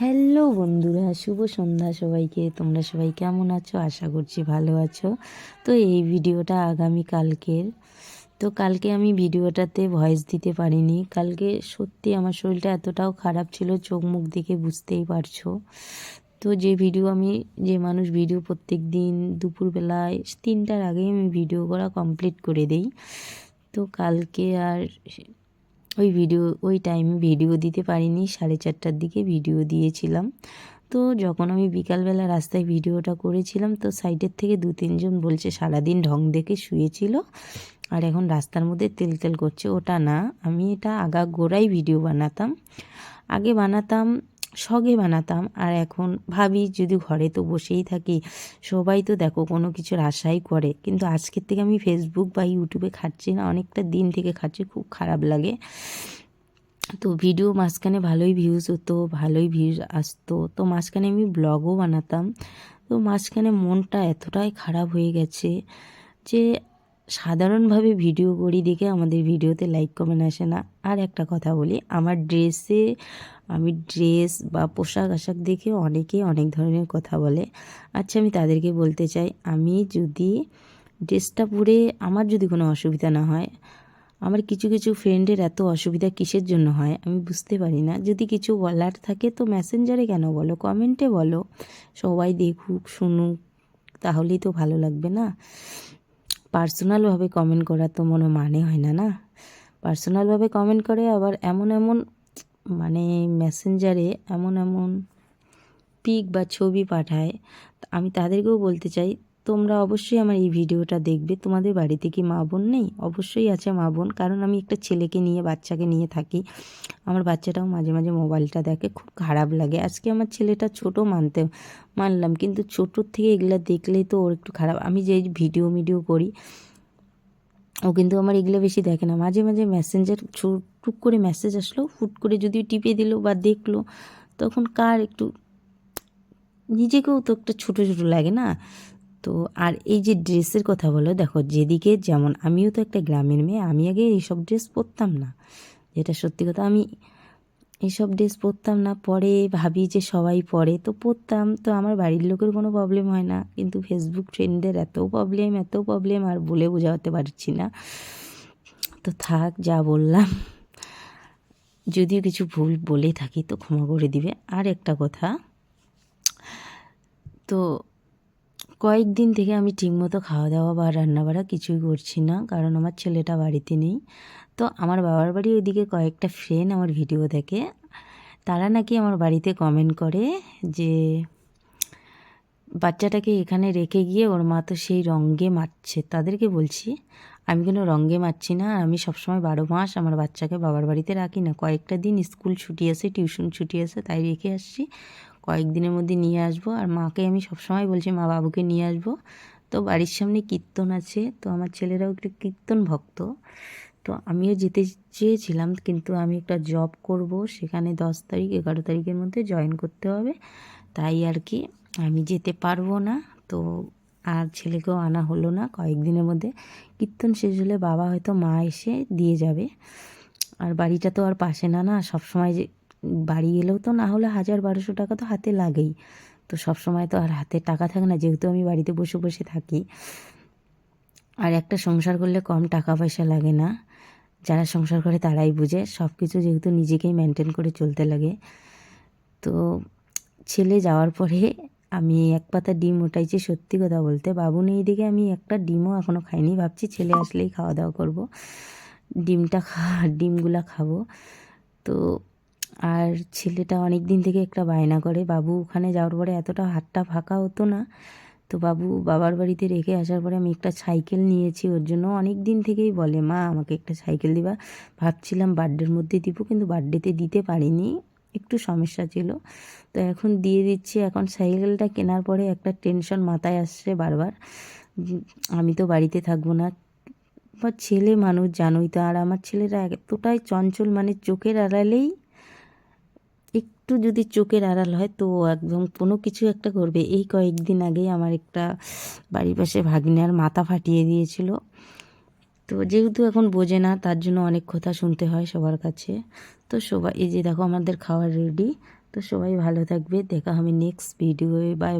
Hello বন্ধুরা, শুভ সন্ধ্যা সবাইকে। তোমরা সবাই কেমন আছো? আশা করছি ভালো আছো। তো এই ভিডিওটা আগামী কালকের। তো কালকে আমি ভিডিওটাতে ভয়েস দিতে পারিনি। কালকে সত্যি আমার শরীরটা এতটাও খারাপ ছিল, চোখ মুখ দেখে বুঝতেই পারছ। তো যে ভিডিও আমি, যে মানুষ ভিডিও প্রত্যেক দিন দুপুরবেলায়, তিনটার আগেই আমি ভিডিও করা কমপ্লিট করে দেই। তো কালকে আর ওই ভিডিও ওই টাইমে ভিডিও দিতে পারিনি। সাড়ে চারটার দিকে ভিডিও দিয়েছিলাম। তো যখন আমি বিকালবেলা রাস্তায় ভিডিওটা করেছিলাম, তো সাইডের থেকে দু, তিনজন বলছে, সারাদিন ঢং দেখে শুয়েছিল আর এখন রাস্তার মধ্যে তেল তেল করছে। ওটা না, আমি এটা আগা গোড়াই ভিডিও বানাতাম। আগে বানাতাম শখে বানাতাম। আর এখন ভাবি, যদি ঘরে তো বসেই থাকি, সবাই তো দেখো কোনো কিছুর আশাই করে। কিন্তু আজকের থেকে আমি ফেসবুক বা ইউটিউবে খাচ্ছি না, অনেকটা দিন থেকে খাচ্ছি খুব খারাপ লাগে। তো ভিডিও মাঝখানে ভালোই ভিউজ হতো, ভালোই ভিউজ আসতো। তো মাঝখানে আমি ব্লগও বানাতাম। তো মাঝখানে মনটা এতটাই খারাপ হয়ে গেছে যে সাধারণভাবে ভিডিও করি দেখে আমাদের ভিডিওতে লাইক কমেন্ট আসে না। আর একটা কথা বলি, আমার ড্রেসে আমি ড্রেস বা পোশাক আশাক দেখে অনেকে অনেক ধরনের কথা বলে। আচ্ছা আমি তাদেরকে বলতে চাই, আমি যদি ড্রেসটা পরে আমার যদি কোনো অসুবিধা না হয়, আমার কিছু কিছু ফ্রেন্ডের এত অসুবিধা কিসের জন্য হয়, আমি বুঝতে পারি না। যদি কিছু বলার থাকে তো মেসেঞ্জারে কেন বলো? কমেন্টে বলো। সবাই দেখুক, শুনুক, তাহলেই তো ভালো লাগবে না। পার্সোনালভাবে কমেন্ট করা তো মনে মানে হয় না না? পার্সোনালভাবে কমেন্ট করে আবার এমন এমন মানে মেসেঞ্জারে এমন এমন পিক বা ছবি পাঠায়, আমি তাদেরকেও বলতে চাই তোমরা অবশ্যই আমার এই ভিডিওটা দেখবে। তোমাদের বাড়িতে কি মা বোন নেই? অবশ্যই আছে মা বোন। কারণ আমি একটা ছেলেকে নিয়ে, বাচ্চাকে নিয়ে থাকি। আমার বাচ্চাটাও মাঝে মাঝে মোবাইলটা দেখে, খুব খারাপ লাগে। আজকে আমার ছেলেটা ছোট মানতে মানলাম, কিন্তু ছোটোর থেকে এগুলো দেখলেই তো ওর একটু খারাপ। আমি যে ভিডিও মিডিও করি, ও কিন্তু আমার এগুলো বেশি দেখে না। মাঝে মাঝে মেসেঞ্জার টুক করে মেসেজ আসলো ফুট করে যদি টিপে দিল বা দেখল, তখন কার একটু, নিজেকেও তো একটা ছোটো ছোটো লাগে না? তো আর এই যে ড্রেসের কথা বলো, দেখো যেদিকে যেমন আমিও তো একটা গ্রামের মেয়ে, আমি আগে এইসব ড্রেস পরতাম না। যেটা সত্যি কথা, আমি এইসব ড্রেস পরতাম না, পরে ভাবি যে সবাই পরে, তো পরতাম। তো আমার বাড়ির লোকের কোনো প্রবলেম হয় না, কিন্তু ফেসবুক ট্রেন্ডের এত প্রবলেম এত প্রবলেম আর বলে বোঝাতে পারছি না। তো থাক, যা বললাম। যদিও কিছু ভুল বলে থাকি, তো ক্ষমা করে দিবে। আর একটা কথা, তো কয়েকদিন থেকে আমি ঠিকমতো খাওয়া দাওয়া বা রান্না বাড়া কিছুই করছি না, কারণ আমার ছেলেটা বাড়িতে নেই। তো আমার বাবার বাড়ি ওইদিকে কয়েকটা ফ্রেন্ড আমার ভিডিও দেখে। তারা নাকি আমার বাড়িতে কমেন্ট করে যে, বাচ্চাটাকে এখানে রেখে গিয়ে ওর মা তো সেই রঙ্গে মারছে। তাদেরকে বলছি, আমি কোনো রঙ্গে মারছি না আমি সবসময় বারো মাস আমার বাচ্চাকে বাবার বাড়িতে রাখি না। কয়েকটা দিন স্কুল ছুটি আছে, টিউশন ছুটি আছে, তাই রেখে আসছি। কয়েকদিনের মধ্যে নিয়ে আসব। আর মাকে আমি সবসময় বলছি, মা বাবুকে নিয়ে আসব। তো বাড়ির সামনে কীর্তন আছে, তো আমার ছেলেরাও একটু কীর্তন ভক্ত। তো আমিও যেতে চেয়েছিলাম, কিন্তু আমি একটা জব করব, সেখানে দশ তারিখ, এগারো তারিখের মধ্যে জয়েন করতে হবে। তাই আর কি, আমি যেতে পারব না। তো আর ছেলেকেও আনা হলো না, কয়েকদিনের মধ্যে কীর্তন শেষ হলে বাবা হয়তো মা এসে দিয়ে যাবে। আর বাড়িটা তো আর পাশে না না? সবসময় যে বাড়ি এলেও তো না হলে হাজার বারোশো টাকা তো হাতে লাগেই। তো সব সময় তো আর হাতে টাকা থাকে না, যেহেতু আমি বাড়িতে বসে বসে থাকি। আর একটা সংসার করলে কম টাকা পয়সা লাগে না। যারা সংসার করে তারাই বুঝে সব কিছু যেহেতু নিজেকেই মেনটেন করে চলতে লাগে। তো ছেলে যাওয়ার পরে আমি এক পাতা ডিম ওটাইছি সত্যি কথা বলতে। বাবু নেই দিকে আমি একটা ডিমও এখনও খাইনি। ভাবছি ছেলে আসলেই খাওয়া দাওয়া করব। ডিমটা খা, ডিমগুলা খাব। তো আর ছেলেটা অনেক দিন থেকে একটা বায়না করে, বাবু, ওখানে যাওয়ার পরে এতটা হাতটা ফাঁকা হতো না। তো বাবু বাবার বাড়িতে রেখে আসার পরে আমি একটা সাইকেল নিয়েছি, ওর জন্য অনেক দিন থেকেই বলে, মা, আমাকে একটা সাইকেল দিবা। ভাবছিলাম বার্থডের মধ্যে দিব, কিন্তু বার্থডেতে দিতে পারিনি, একটু সমস্যা ছিল। তো এখন দিয়ে দিচ্ছি, এখন সাইকেলটা কেনার পরে একটা টেনশন মাথায় আসছে বারবার। আমি তো বাড়িতে থাকব না। বা ছেলে মানুষ, জানোই তো, আর আমার ছেলেরা এতটাই চঞ্চল মানে চোখের আড়ালেই একটু যদি চোখের আড়াল হয়, তো একদম কোনো কিছু একটা করবে। এই কয়েকদিন আগেই আমার একটা বাড়ির পাশে ভাগিনার মাথা ফাটিয়ে দিয়েছিল। তো যেহেতু এখন বোঝে না, তার জন্য অনেক কথা শুনতে হয় সবার কাছে। তো সবাই, এই যে দেখো আমাদের খাওয়ার রেডি তো সবাই ভালো থাকবে। দেখা হবে নেক্সট ভিডিওয়ে বাই